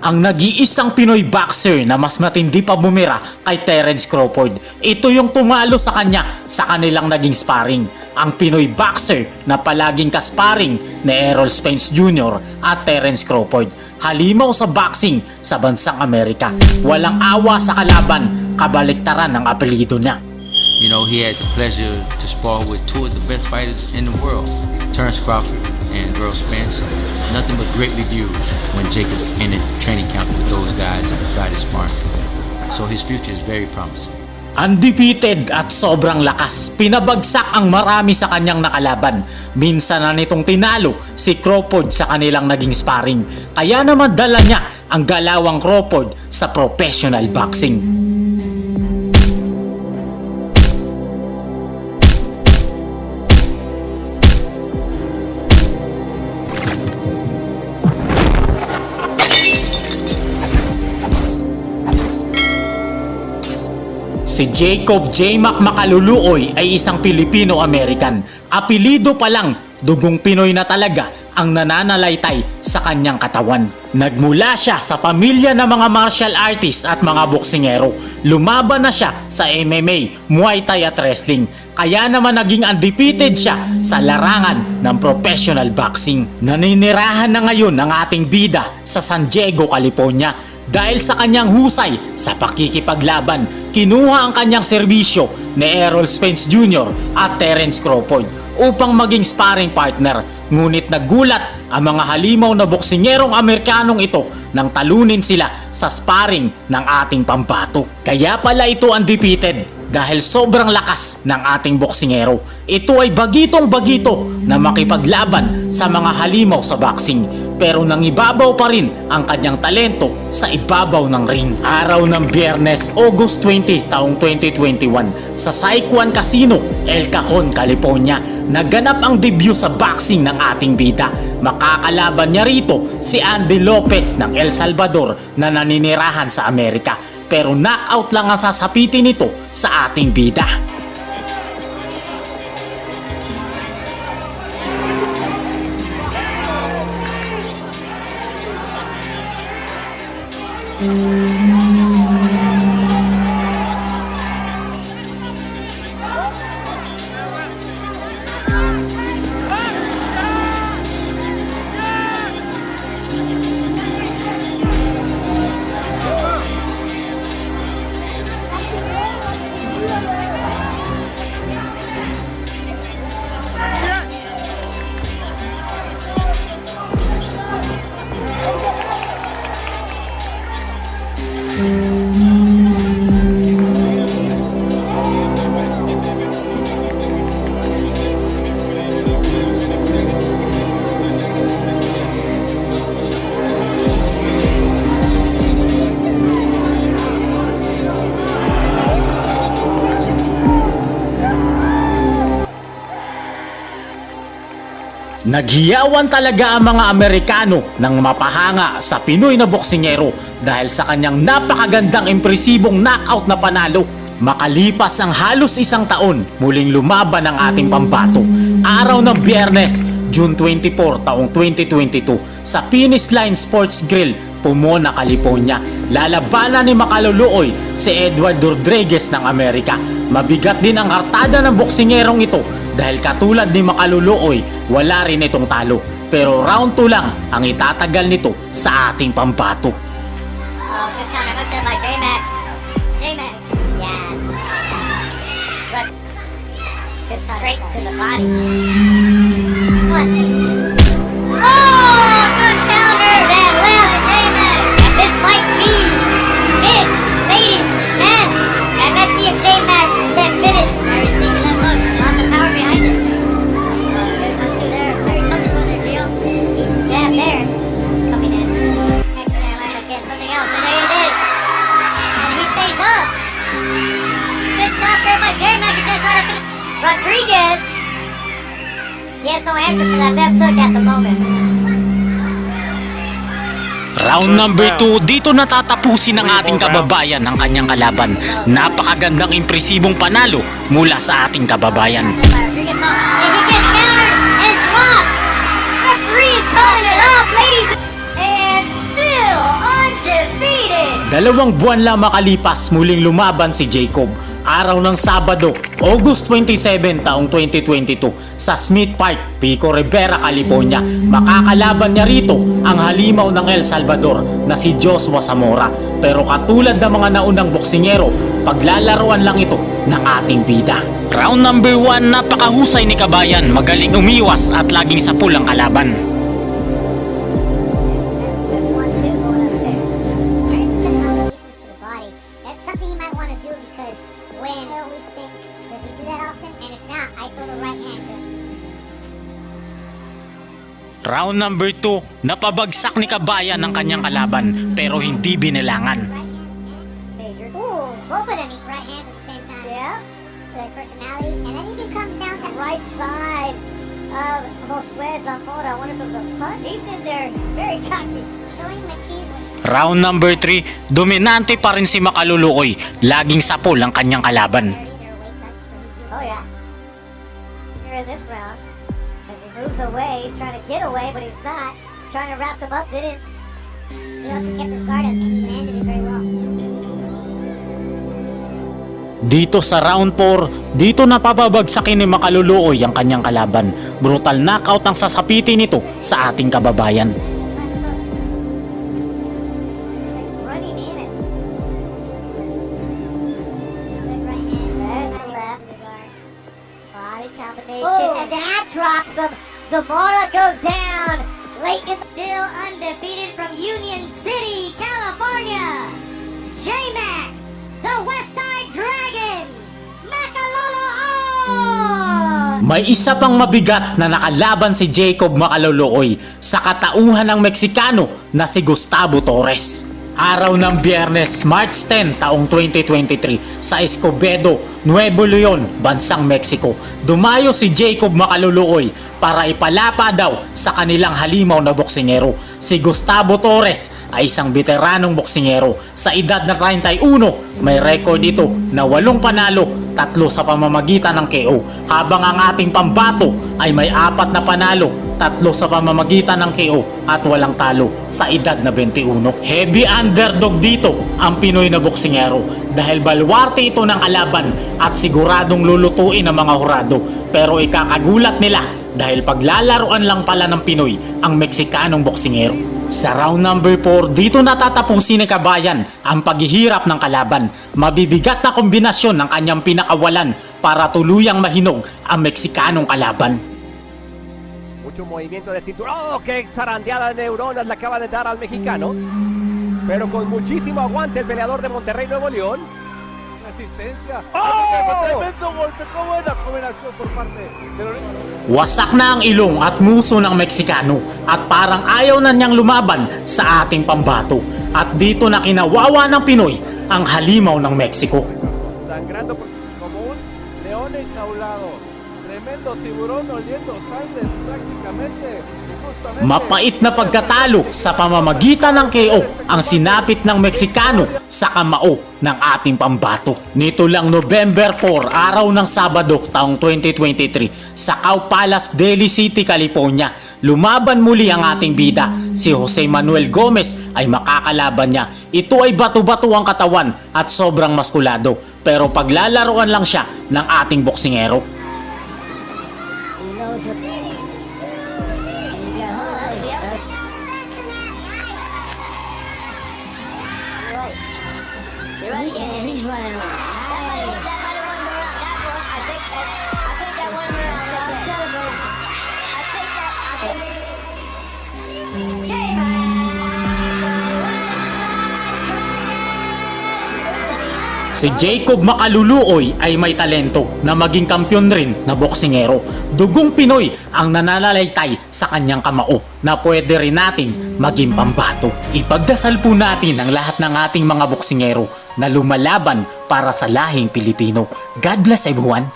ang nag-iisang Pinoy boxer na mas matindi pa bumira kay Terence Crawford. Ito yung tumalo sa kanya sa kanilang naging sparring. Ang Pinoy boxer na palaging kasparing ni Errol Spence Jr. at Terence Crawford. Halimaw sa boxing sa bansang Amerika. Walang awa sa kalaban, kabaliktaran ang apelido niya. You know, he had the pleasure to spar with two of the best fighters in the world, Terrence Crawford and Earl Spence. Nothing but great reviews when Jacob entered training camp with those guys and provided sparring for them. So his future is very promising. Undefeated at sobrang lakas, pinabagsak ang marami sa kanyang nakalaban. Minsan na nitong tinalo si Crawford sa kanilang naging sparring. Kaya naman dala niya ang galawang Crawford sa professional boxing. Si Jacob J. Mac Macaluluoy ay isang Pilipino-American. Apelido pa lang, dugong Pinoy na talaga ang nananalaytay sa kanyang katawan. Nagmula siya sa pamilya ng mga martial artists at mga boksingero. Lumaban na siya sa MMA, Muay Thai at Wrestling. Kaya naman naging undefeated siya sa larangan ng professional boxing. Naninirahan na ngayon ang ating bida sa San Diego, California dahil sa kanyang husay sa pakikipaglaban, kinuha ang kanyang serbisyo ni Errol Spence Jr. at Terence Crawford upang maging sparring partner. Ngunit nagulat ang mga halimaw na boksingerong Amerikanong ito nang talunin sila sa sparring ng ating pambato. Kaya pala ito undefeated dahil sobrang lakas ng ating boksingero. Ito ay bagitong bagito na makipaglaban sa mga halimaw sa boxing pero nangibabaw pa rin ang kanyang talento sa ibabaw ng ring. Araw ng Biyernes, August 20, taong 2021 sa Saikwan Casino, El Cajon, California, naganap ang debut sa boxing ng ating bida. Makakalaban niya rito si Andy Lopez ng El Salvador na naninirahan sa Amerika pero knockout lang ang sasapitin nito sa ating bida. Thank you. Naghiyawan talaga ang mga Amerikano ng mapahanga sa Pinoy na boksingero dahil sa kanyang napakagandang impresibong knockout na panalo. Makalipas ang halos isang taon, muling lumaban ang ating pambato. Araw ng Biyernes, June 24, taong 2022, sa Finish Line Sports Grill, Pomona, California. Lalabanan ni Makaluluoy si Edward Rodriguez ng Amerika. Mabigat din ang kartada ng boksingerong ito dahil katulad ni Makaluluoy, wala rin itong talo. Pero round 2 lang ang itatagal nito sa ating pambato. Oh, straight to the body. What? Oh, Something else. And there it is. And he stays up. Good shot there by J-Mac. He's gonna try to finish. Rodriguez. He has no answer for that left hook at the moment. Round number 2, dito natatapusin ng ating kababayan ang kanyang kalaban. Napakagandang impresibong panalo mula sa ating kababayan. Rodriguez, no. And he gets countered and dropped. Referee is calling it off, ladies. Dalawang buwan lang makalipas muling lumaban si Jacob. Araw ng Sabado, August 27 taong 2022 sa Smith Park, Pico Rivera, California. Makakalaban niya rito ang halimaw ng El Salvador na si Joshua Zamora. Pero katulad ng mga naunang boksingero, paglalaruan lang ito ng ating bida. Round number 1, napakahusay ni Kabayan, magaling umiwas at laging sa pulang kalaban. Round number 2, napabagsak ni Kabayan ang kanyang kalaban pero hindi binilangan. Ooh, both of them eat right hands at the same time. Yeah. The personality, and then it comes down to right side of Josue Zamora. I wonder if it was a punch. He's in there, very cocky. Showing Machis when Round number 3, dominante pa rin si Makaluluoy, laging sapol ang kanyang kalaban. Oh, yeah. Here in this round, away, he's trying to get away, but he's not. Trying to wrap them up, didn't. He also kept his guard up, and he landed it very well. Dito sa round 4, dito napapabagsakin ni Makaluluoy ang kanyang kalaban. Brutal knockout ang sasapitin nito sa ating kababayan. Running in it. Right hand. Left. Body combination. And that drops him. Zamora goes down. Lake is still undefeated from Union City, California. J-Mac, the West Side Dragon. Makalolo on! May isa pang mabigat na nakalaban si Jacob Makaluluoy sa katauhan ng Meksikano na si Gustavo Torres. Araw ng Biyernes, March 10, taong 2023 sa Escobedo, Nuevo Leon, Bansang Mexico. Dumayo si Jacob Makaluluoy para ipalapa daw sa kanilang halimaw na boksingero. Si Gustavo Torres ay isang veteranong boksingero. Sa edad na 31, may record ito na walong panalo, tatlo sa pamamagitan ng KO. Habang ang ating pambato ay may apat na panalo, tatlo sa pamamagitan ng KO at walang talo sa edad na 21. Heavy underdog dito ang Pinoy na boksingero dahil balwarte ito ng kalaban at siguradong lulutuin ng mga hurado. Pero ikakagulat nila dahil paglalaruan lang pala ng Pinoy ang Meksikanong boksingero. Sa round number 4, dito natatapusin ni Kabayan ang paghihirap ng kalaban. Mabibigat na kombinasyon ng kanyang pinakawalan para tuluyang mahinog ang Meksikanong kalaban. Mucho movimiento de cinturón. ¡Oh, qué zarandeada de neuronas le acaba de dar al mexicano! Pero con muchísimo aguante el peleador de Monterrey, Nuevo León. Asistencia. ¡Oh! Tremendo golpe. ¡Qué buena combinación por parte de Lorenzo! Wasak na ang ilong at muso ng Meksikano at parang ayaw na niyang lumaban sa ating pambato. At dito na kinawawa ng Pinoy ang halimaw ng Mexico. Sangrando como un león enjaulado. Tremendo tiburón oliendo sangre prácticamente. Mapait na pagkatalo sa pamamagitan ng KO ang sinapit ng Meksikano sa kamao ng ating pambato. Nito lang November 4, araw ng Sabado taong 2023 sa Cow Palace, Daly City, California. Lumaban muli ang ating bida. Si Jose Manuel Gomez ay makakalaban niya. Ito ay bato-bato ang katawan at sobrang maskulado. Pero paglalaruan lang siya ng ating boksingero. Right. Yeah, he's running around. Si Jacob Makaluluoy ay may talento na maging kampyon rin na boksingero. Dugong Pinoy ang nananalaytay sa kanyang kamao na pwede rin nating maging pambato. Ipagdasal po natin ang lahat ng ating mga boksingero na lumalaban para sa lahing Pilipino. God bless everyone.